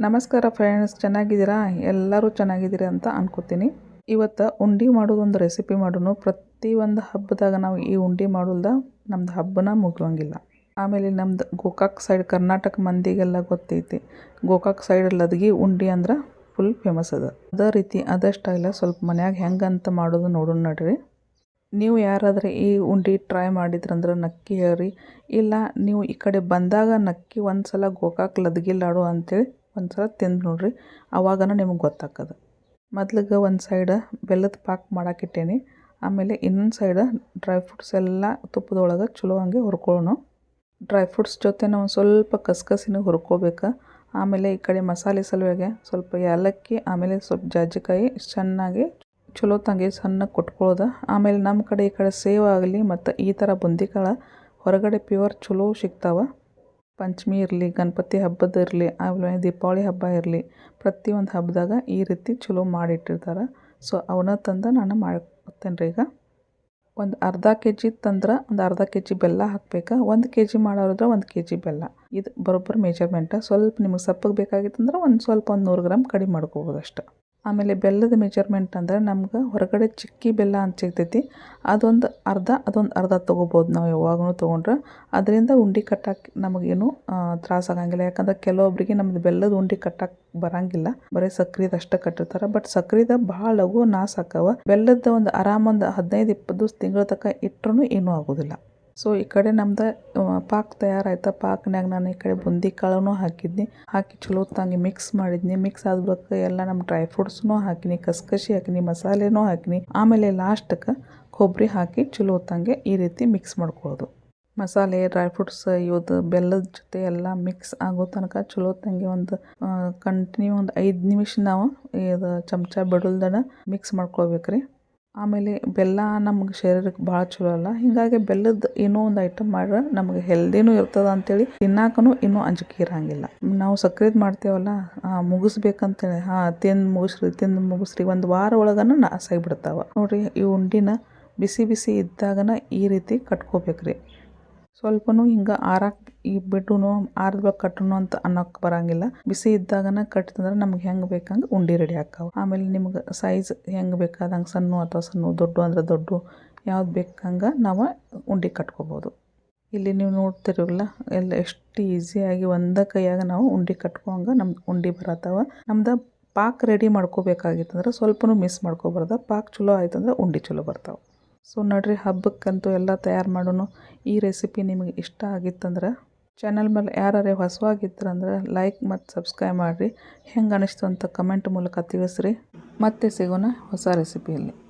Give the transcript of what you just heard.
ನಮಸ್ಕಾರ ಫ್ರೆಂಡ್ಸ್ ಚೆನ್ನಾಗಿದ್ದೀರಾ? ಎಲ್ಲರೂ ಚೆನ್ನಾಗಿದ್ದೀರಾ ಅಂತ ಅನ್ಕೋತೀನಿ. ಇವತ್ತು ಉಂಡೆ ಮಾಡೋದೊಂದು ರೆಸಿಪಿ ಮಾಡೋನು. ಪ್ರತಿ ಒಂದು ಹಬ್ಬದಾಗ ನಾವು ಈ ಉಂಡೆ ಮಾಡೋಲ್ದ ನಮ್ದು ಹಬ್ಬನ ಮುಗಿಯೋಂಗಿಲ್ಲ ಆಮೇಲೆ ನಮ್ದು ಗೋಕಾಕ್ ಸೈಡ್ ಕರ್ನಾಟಕ ಮಂದಿಗೆಲ್ಲ ಗೊತ್ತೈತಿ. ಗೋಕಾಕ್ ಸೈಡ್ ಲದಗಿ ಉಂಡೆ ಅಂದ್ರೆ ಫುಲ್ ಫೇಮಸ್ ಅದ. ಅದೇ ರೀತಿ ಅದೇ ಸ್ಟೈಲ ಸ್ವಲ್ಪ ಮನ್ಯಾಗ ಹೆಂಗಂತ ಮಾಡೋದು ನೋಡೋಣ ನಡ್ರಿ. ನೀವು ಯಾರಾದರೆ ಈ ಉಂಡೆ ಟ್ರೈ ಮಾಡಿದ್ರಂದ್ರೆ ನಕ್ಕಿ ಹೇಳ್ರಿ. ಇಲ್ಲ, ನೀವು ಈ ಕಡೆ ಬಂದಾಗ ನಕ್ಕಿ ಒಂದು ಸಲ ಗೋಕಾಕ್ ಲದ್ಗಿ ಲಾಡು ಅಂತೇಳಿ ಒಂದು ಸಲ ತಿಂದು ನೋಡಿರಿ. ಅವಾಗನ ನಿಮಗೆ ಗೊತ್ತಾಗ್ತದ ಮೊದ್ಲಿಗೆ ಒಂದು ಸೈಡ ಬೆಲ್ಲದ ಪಾಕ್ ಮಾಡಾಕಿಟ್ಟೇನಿ ಆಮೇಲೆ ಇನ್ನೊಂದು ಸೈಡ ಡ್ರೈ ಫ್ರೂಟ್ಸ್ ಎಲ್ಲ ತುಪ್ಪದೊಳಗೆ ಚಲೋ ಹಂಗೆ ಹುರ್ಕೊಳ್ಳೋಣ ಡ್ರೈ ಫ್ರೂಟ್ಸ್ ಜೊತೆ ನಾವು ಸ್ವಲ್ಪ ಕಸಕಸಿನ ಹುರ್ಕೋಬೇಕು. ಆಮೇಲೆ ಈ ಕಡೆ ಮಸಾಲೆ ಸಲುವಾಗೆ ಸ್ವಲ್ಪ ಏಲಕ್ಕಿ ಆಮೇಲೆ ಸ್ವಲ್ಪ ಜಾಜಿಕಾಯಿ ಚೆನ್ನಾಗಿ ಚಲೋ ತಂಗೆ ಸಣ್ಣ ಕೊಟ್ಕೊಳ್ಳೋದು ಆಮೇಲೆ ನಮ್ಮ ಕಡೆ ಈ ಕಡೆ ಸೇವ್ ಆಗಲಿ ಮತ್ತು ಈ ಥರ ಬುಂದಿ ಕಾಳು ಹೊರಗಡೆ ಪ್ಯೂರ್ ಚಲೋ ಸಿಗ್ತಾವೆ. ಪಂಚಮಿ ಇರಲಿ, ಗಣಪತಿ ಹಬ್ಬದ ಇರಲಿ, ಆಮೇಲೆ ದೀಪಾವಳಿ ಹಬ್ಬ ಇರಲಿ, ಪ್ರತಿಯೊಂದು ಹಬ್ಬದಾಗ ಈ ರೀತಿ ಚಲೋ ಮಾಡಿಟ್ಟಿರ್ತಾರೆ. ಸೊ ಅವನ್ನ ತಂದು ನಾನು ಮಾಡ್ಕೊತೇನೆ ರೀ ಈಗ. ಒಂದು ಅರ್ಧ ಕೆ ಜಿ ತಂದ್ರೆ ಒಂದು ಅರ್ಧ ಕೆ ಜಿ ಬೆಲ್ಲ ಹಾಕ್ಬೇಕು. ಒಂದು ಕೆ ಜಿ ಮಾಡೋರಿದ್ರೆ ಒಂದು ಕೆ ಜಿ ಬೆಲ್ಲ. ಇದು ಬರೋಬ್ಬರ ಮೆಜರ್ಮೆಂಟ ಸ್ವಲ್ಪ ನಿಮಗೆ ಸಪ್ಪಗೆ ಬೇಕಾಗಿತ್ತಂದ್ರೆ ಒಂದು ಸ್ವಲ್ಪ ಒಂದು ನೂರು ಗ್ರಾಮ್ ಕಡಿಮೆ ಮಾಡ್ಕೋಬೋದು ಅಷ್ಟೆ. ಆಮೇಲೆ ಬೆಲ್ಲದ ಮೆಜರ್ಮೆಂಟ್ ಅಂದ್ರೆ ನಮ್ಗೆ ಹೊರಗಡೆ ಚಿಕ್ಕಿ ಬೆಲ್ಲ ಅಂತ ಸಿಗ್ತೈತಿ. ಅದೊಂದು ಅರ್ಧ ಅದೊಂದು ಅರ್ಧ ತೊಗೋಬೋದು ನಾವು ಯಾವಾಗೂ ತೊಗೊಂಡ್ರೆ. ಅದರಿಂದ ಉಂಡೆ ಕಟ್ಟಕ್ಕೆ ನಮಗೇನು ತ್ರಾಸ ಆಗಂಗಿಲ್ಲ. ಯಾಕಂದ್ರೆ ಕೆಲವೊಬ್ಬರಿಗೆ ನಮ್ದು ಬೆಲ್ಲದ ಉಂಡೆ ಕಟ್ಟಕ್ಕೆ ಬರಂಗಿಲ್ಲ. ಬರೀ ಸಕ್ರಿದ ಅಷ್ಟೇ ಕಟ್ಟಿರ್ತಾರೆ. ಬಟ್ ಸಕ್ರಿದ ಭಾಳ ಲಘು ನಾಶ ಹಾಕವ ಬೆಲ್ಲದ ಒಂದು ಆರಾಮ ಒಂದು ಹದಿನೈದು, ಇಪ್ಪತ್ತು ತಿಂಗಳ ತನಕ ಇಟ್ಟರೂ ಏನೂ ಆಗೋದಿಲ್ಲ. ಸೊ ಈ ಕಡೆ ನಮ್ದು ಪಾಕ್ ತಯಾರಾಯ್ತು ಪಾಕ್ನಾಗ ನಾನು ಈ ಕಡೆ ಬುಂದಿ ಕಾಳು ಹಾಕಿದ್ನಿ. ಹಾಕಿ ಚಲೋ ತಂಗಿ ಮಿಕ್ಸ್ ಮಾಡಿದ್ನಿ. ಮಿಕ್ಸ್ ಆದ ಬಳಿಕ ಎಲ್ಲ ನಮ್ಮ ಡ್ರೈ ಫ್ರೂಟ್ಸ್ನೂ ಹಾಕಿನಿ ಕಸ್ಕಸಿ ಹಾಕಿನಿ, ಮಸಾಲೆನೂ ಹಾಕಿನಿ. ಆಮೇಲೆ ಲಾಸ್ಟಕ್ಕೆ ಕೊಬ್ಬರಿ ಹಾಕಿ ಚಲೋ ತಂಗೆ ಈ ರೀತಿ ಮಿಕ್ಸ್ ಮಾಡ್ಕೊಳ್ಳೋದು ಮಸಾಲೆ ಡ್ರೈ ಫ್ರೂಟ್ಸ್ ಇವತ್ತು ಬೆಲ್ಲದ ಜೊತೆ ಎಲ್ಲ ಮಿಕ್ಸ್ ಆಗೋ ತನಕ ಚಲೋ ತಂಗೆ ಒಂದು ಕಂಟಿನ್ಯೂ ಒಂದು ಐದು ನಿಮಿಷ ನಾವು ಇದು ಚಮಚ ಬಿಡಲ್ದನ ಮಿಕ್ಸ್ ಮಾಡ್ಕೊಳ್ಬೇಕ್ರಿ. ಆಮೇಲೆ ಬೆಲ್ಲ ನಮ್ಗೆ ಶರೀರಕ್ಕೆ ಭಾಳ ಚಲೋ ಅಲ್ಲ. ಹೀಗಾಗಿ ಬೆಲ್ಲದ ಏನೋ ಒಂದು ಐಟಮ್ ಮಾಡ್ರೆ ನಮ್ಗೆ ಹೆಲ್ದಿನೂ ಇರ್ತದ ಅಂತೇಳಿ ತಿನ್ನಾಕನು ಇನ್ನೂ ಅಂಜಿಕೆ ಇರಂಗಿಲ್ಲ. ನಾವು ಸಕ್ರೆದು ಮಾಡ್ತೇವಲ್ಲ ಮುಗಿಸ್ಬೇಕಂತೇಳಿ, ಹಾಂ, ತಿಂದು ಮುಗಿಸ್ರಿ ತಿಂದು ಮುಗಿಸ್ರಿ, ಒಂದು ವಾರ ಒಳಗನ ನಾಸಾಗಿ ಬಿಡ್ತಾವೆ. ನೋಡಿರಿ, ಈ ಉಂಡಿನ ಬಿಸಿ ಬಿಸಿ ಇದ್ದಾಗನ ಈ ರೀತಿ ಕಟ್ಕೋಬೇಕ್ರಿ. ಸ್ವಲ್ಪನೂ ಹಿಂಗೆ ಆರಾಕ್ ಈ ಬಿಟ್ಟುನು ಆರಿದ ಕಟ್ಟುನು ಅಂತ ಅನ್ನೋಕೆ ಬರಂಗಿಲ್ಲ. ಬಿಸಿ ಇದ್ದಾಗನ ಕಟ್ಟಿತಂದ್ರೆ ನಮ್ಗೆ ಹೆಂಗೆ ಬೇಕಂಗೆ ಉಂಡೆ ರೆಡಿ ಆಕಾವು ಆಮೇಲೆ ನಿಮ್ಗೆ ಸೈಜ್ ಹೆಂಗೆ ಬೇಕಾದಂಗೆ ಸಣ್ಣ ಅಥವಾ ಸಣ್ಣ ದೊಡ್ಡ ಅಂದ್ರೆ ದೊಡ್ಡ ಯಾವ್ದು ಬೇಕಂಗ ನಾವು ಉಂಡಿ ಕಟ್ಕೋಬೋದು. ಇಲ್ಲಿ ನೀವು ನೋಡ್ತಿರಲ್ಲ ಎಲ್ಲ ಎಷ್ಟು ಈಸಿಯಾಗಿ ಒಂದೇ ಕೈಯಾಗ ನಾವು ಉಂಡಿ ಕಟ್ಕೊಂಗೆ ನಮ್ಮ ಉಂಡೆ ಬರತ್ತವ. ನಮ್ದು ಪಾಕ್ ರೆಡಿ ಮಾಡ್ಕೋಬೇಕಾಗಿತ್ತಂದ್ರೆ ಸ್ವಲ್ಪನು ಮಿಸ್ ಮಾಡ್ಕೋಬಾರ್ದ. ಪಾಕ್ ಚಲೋ ಆಯ್ತಂದ್ರೆ ಉಂಡೆ ಚಲೋ ಬರ್ತಾವೆ. ಸೊ ನೋಡ್ರಿ ಹಬ್ಬಕ್ಕಂತೂ ಎಲ್ಲ ತಯಾರು ಮಾಡೋನು. ಈ ರೆಸಿಪಿ ನಿಮಗೆ ಇಷ್ಟ ಆಗಿತ್ತಂದ್ರೆ ಚಾನಲ್ ಮೇಲೆ ಯಾರೇ ಹೊಸವಾಗಿದ್ದರಂದ್ರೆ ಲೈಕ್ ಮತ್ತು ಸಬ್ಸ್ಕ್ರೈಬ್ ಮಾಡಿರಿ. ಹೆಂಗೆ ಅನಿಸ್ತು ಅಂತ ಕಮೆಂಟ್ ಮೂಲಕ ತಿಳಿಸ್ರಿ. ಮತ್ತೆ ಸಿಗೋಣ ಹೊಸ ರೆಸಿಪಿಯಲ್ಲಿ